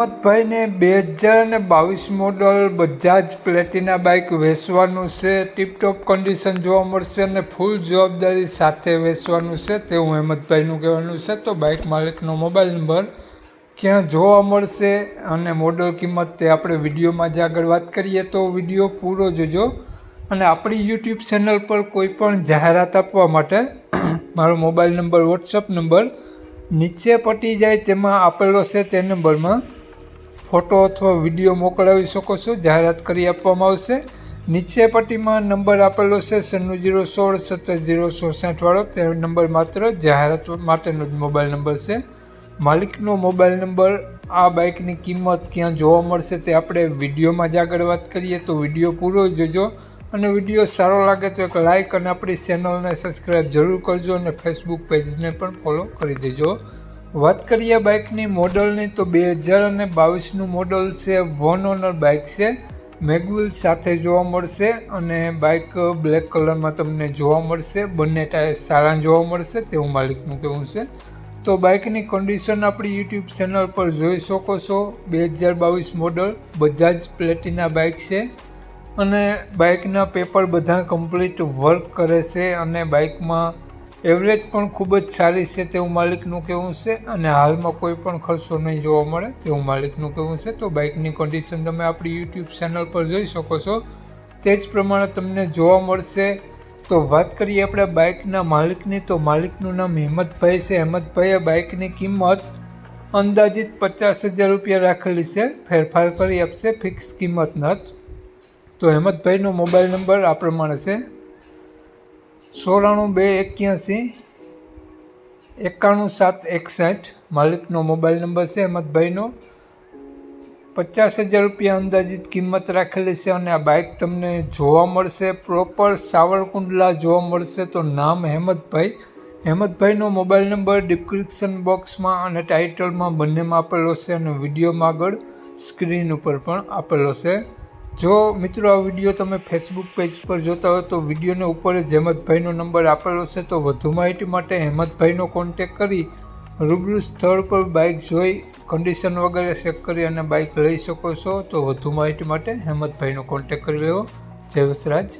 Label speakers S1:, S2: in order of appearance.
S1: હેમંતભાઈને બે હજાર અને બાવીસ મોડલ બજાજ પ્લેટિના બાઇક વેચવાનું છે. ટીપટોપ કન્ડિશન જોવા મળશે અને ફૂલ જવાબદારી સાથે વેચવાનું છે. તેવું હેમંતભાઈનું કહેવાનું છે. તો બાઇક માલિકનો મોબાઈલ નંબર ક્યાં જોવા મળશે અને મોડલ કિંમત તે આપણે વિડીયોમાં જ આગળ વાત કરીએ. તો વીડિયો પૂરો જોજો અને આપણી યુટ્યુબ ચેનલ પર કોઈ પણ જાહેરાત આપવા માટે મારો મોબાઈલ નંબર, વોટ્સઅપ નંબર નીચે પટી જાય તેમાં આપેલો છે. તે નંબરમાં ફોટો અથવા વીડિયો મોકલાવી શકો છો, જાહેરાત કરી આપવામાં આવશે. નીચે પટ્ટીમાં નંબર આપેલો છે સન્નું જીરો સોળ સત્તર જીરો વાળો. તે નંબર માત્ર જાહેરાત માટેનો જ મોબાઈલ નંબર છે. માલિકનો મોબાઈલ નંબર, આ બાઇકની કિંમત ક્યાં જોવા મળશે તે આપણે વિડીયોમાં જ આગળ વાત કરીએ. તો વીડિયો પૂરો જોજો અને વીડિયો સારો લાગે તો એક લાઇક અને આપણી ચેનલને સબસ્ક્રાઈબ જરૂર કરજો અને ફેસબુક પેજને પણ ફોલો કરી દેજો. વાત કરીએ બાઇકની મોડલની તો બે હજાર અને બાવીસનું મોડલ છે વન ઓનર બાઇક છે. મેગવિલ સાથે જોવા મળશે અને બાઇક બ્લેક કલરમાં તમને જોવા મળશે. બંને ટાયર સારા જોવા મળશે, તેવું માલિકનું કહેવું છે. તો બાઇકની કન્ડિશન આપણી યુટ્યુબ ચેનલ પર જોઈ શકો છો. બે હજાર બાવીસ મોડલ બજાજ પ્લેટિના બાઇક છે. અને બાઇકના પેપર બધા કમ્પ્લીટ વર્ક કરે છે અને બાઇકમાં એવરેજ પણ ખૂબ જ સારી છે તેવું માલિકનું કહેવું છે અને હાલમાં કોઈ પણ ખર્ચો નહીં જોવા મળે તેવું માલિકનું કહેવું છે. તો બાઇકની કન્ડિશન તમે આપણી યુટ્યુબ ચેનલ પર જોઈ શકો છો. તે જ પ્રમાણે તમને જોવા મળશે. તો વાત કરીએ આપણે બાઇકના માલિકની. તો માલિકનું નામ હેમંતભાઈ છે. હેમંતભાઈએ બાઇકની કિંમત અંદાજિત પચાસ હજાર રૂપિયા રાખેલી છે. ફેરફાર કરી આપશે. ફિક્સ કિંમત નથી તો હેમંતભાઈનો મોબાઈલ નંબર આ પ્રમાણે છે. સોળાણું બે એક્યાસી, એકાણું સાત એકસઠ માલિકનો મોબાઈલ નંબર છે, અહેમદભાઈનો. પચાસ હજાર રૂપિયા અંદાજિત કિંમત રાખેલી છે અને આ બાઇક તમને જોવા મળશે, પ્રોપર સાવરકુંડલા જોવા મળશે, તો નામ હેમતભાઈ હેમતભાઈનો મોબાઈલ નંબર ડિસ્ક્રિપ્શન બોક્સમાં અને ટાઇટલમાં બંનેમાં આપેલો છે અને વિડીયોમાં આગળ સ્ક્રીન ઉપર પણ આપેલો છે. જો મિત્રો આ વીડિયો તમે ફેસબુક પેજ પર જોતા હો તો વિડીયોને ઉપર હેમંતભાઈનો નંબર આપેલો છે, તો વધુ માહિતી માટે હેમંતભાઈનો કોન્ટેક કરી રૂબરૂ સ્થળ પર બાઇક જોઈ કન્ડિશન વગેરે ચેક કરી અને બાઇક લઈ શકો છો. તો વધુ માહિતી માટે હેમંતભાઈનો કોન્ટેક કરી લેવો. જય વસરાજ.